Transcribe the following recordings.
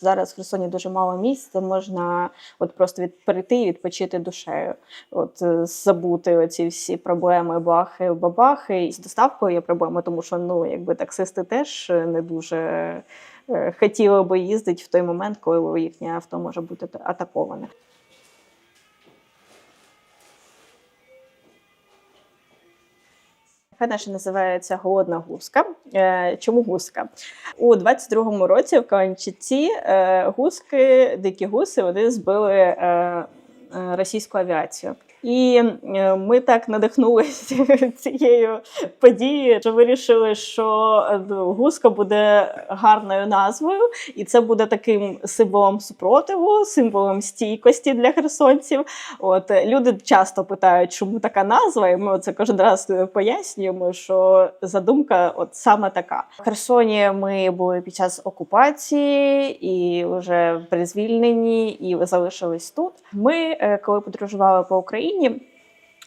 Зараз в Херсоні дуже мало місць, де можна от просто від перейти і відпочити душею. От е, забути оці всі проблеми, бахи, бабахи. І з доставкою є проблема, тому що ну якби таксисти теж не дуже е, хотіли би їздити в той момент, коли їхнє авто може бути атаковане. Кафе наше називається Голодна гуска. Е, Чому гуска? У 22-му році в Каланчиці е, гуски, дикі гуси, вони збили е, російську авіацію. І е, ми так надихнулися цією подією, що вирішили, що е, гуска буде гарною назвою, і це буде таким символом супротиву, символом стійкості для херсонців. От е, люди часто питають, чому така назва, і ми це кожен раз пояснюємо, що задумка от саме така. В Херсоні ми були під час окупації і вже при звільненні, і залишились тут. Ми, е, коли подорожували по Україні. Україні.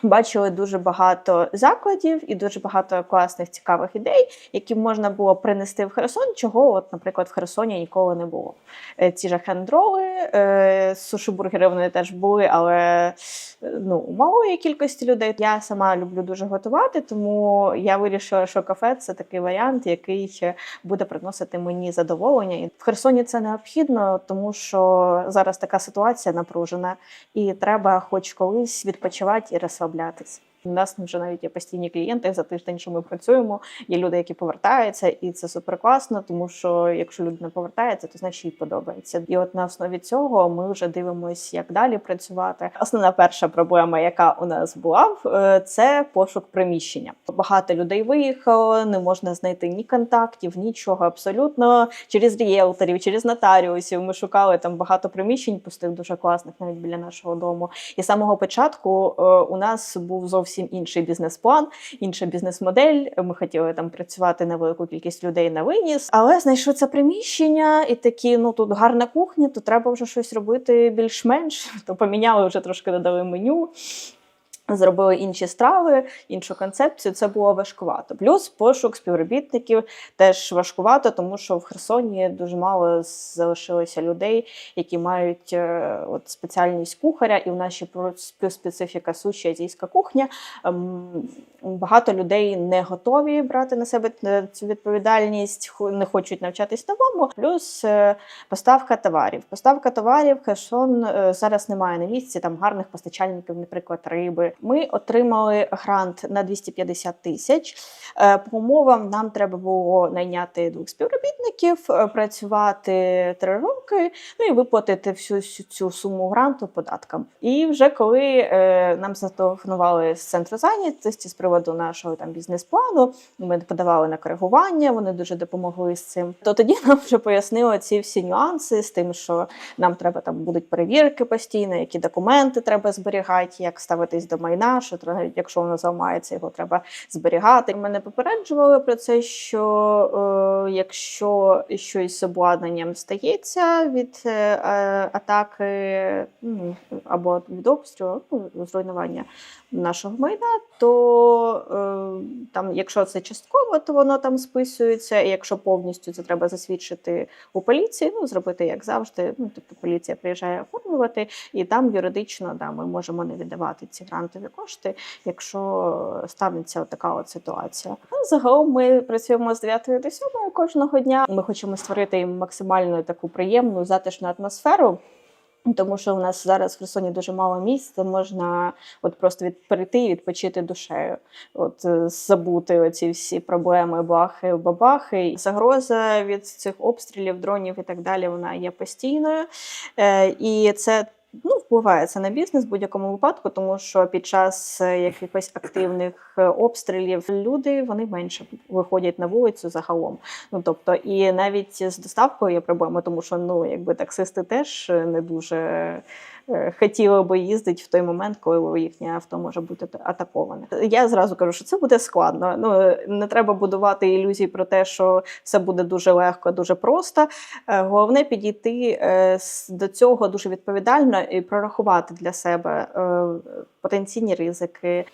Бачили дуже багато закладів і дуже багато класних цікавих ідей, які можна було принести в Херсон, чого, от, наприклад, в Херсоні ніколи не було. Е, Ці ж хендроли, е, суші-бургери вони теж були, але е, ну, у малої кількості людей. Я сама люблю дуже готувати, тому я вирішила, що кафе це такий варіант, який буде приносити мені задоволення. І в Херсоні це необхідно, тому що зараз така ситуація напружена, і треба хоч колись відпочивати і розслаблятися розслаблятись. У нас вже навіть є постійні клієнти за тиждень, що ми працюємо. Є люди, які повертаються, і це супер класно, тому що якщо людина повертається, то значить їй подобається. І от на основі цього ми вже дивимося, як далі працювати. Основна перша проблема, яка у нас була, е, це пошук приміщення. Багато людей виїхало, не можна знайти ні контактів, нічого абсолютно через ріелторів, через нотаріусів. Ми шукали там багато приміщень, пустих дуже класних, навіть біля нашого дому. І з самого початку е, у нас був зовсім інший бізнес-план, інша бізнес-модель. Ми хотіли там працювати на велику кількість людей на виніс, але знайшли це приміщення, і такі, ну тут гарна кухня, то треба вже щось робити більш-менш. То поміняли вже трошки додали меню. Зробили інші страви, іншу концепцію. Це було важкувато. Плюс пошук співробітників теж важкувато, тому що в Херсоні дуже мало залишилося людей, які мають е, от спеціальність кухаря, і в нашій специфіка суші азійська кухня. Ем, Багато людей не готові брати на себе е, цю відповідальність, не хочуть навчатись новому. Плюс е, поставка товарів. Поставка товарів Херсон зараз немає на місці. Там гарних постачальників, наприклад, риби. Ми отримали грант на 250 тисяч. Е, По умовам нам треба було найняти двох співробітників, е, працювати три роки, ну і виплатити всю всю цю суму гранту податкам. І вже коли е, нам зателефонували з центру зайнятості з приводу нашого там бізнес-плану, ми подавали на коригування, вони дуже допомогли з цим. То тоді нам вже пояснили ці всі нюанси з тим, що нам треба там будуть перевірки постійно, які документи треба зберігати, як ставитись до майна, що якщо воно зламається, його треба зберігати. Мене попереджували про це, що е, якщо щось з обладнанням стається від е, атаки ну, або від обстрілу, ну, зруйнування нашого майна, то е, там, якщо це частково, то воно там списується. І якщо повністю це треба засвідчити у поліції, ну зробити як завжди. Ну тобто поліція приїжджає оформлювати, і там юридично да, ми можемо не віддавати ці грантові кошти, якщо станеться от така от ситуація. Ну, загалом ми працюємо з 9 до 7 кожного дня. Ми хочемо створити їм максимально таку приємну затишну атмосферу. Тому що у нас зараз в Херсоні дуже мало місць, де можна от просто від перейти і відпочити душею, от е, забути оці всі проблеми, бахи, бабахи. Загроза від цих обстрілів, дронів і так далі. Вона є постійною, е, і це. Впливає це на бізнес в будь-якому випадку, тому що під час е, якихось активних е, обстрілів люди вони менше виходять на вулицю загалом. Ну тобто, і навіть з доставкою є проблема, тому що ну якби таксисти теж не дуже е, хотіли би їздити в той момент, коли їхнє авто може бути атаковане. Я зразу кажу, що це буде складно. Ну не треба будувати ілюзії про те, що все буде дуже легко, дуже просто. Е, Головне підійти е, до цього дуже відповідально і прорахувати для себе е, потенційні ризики.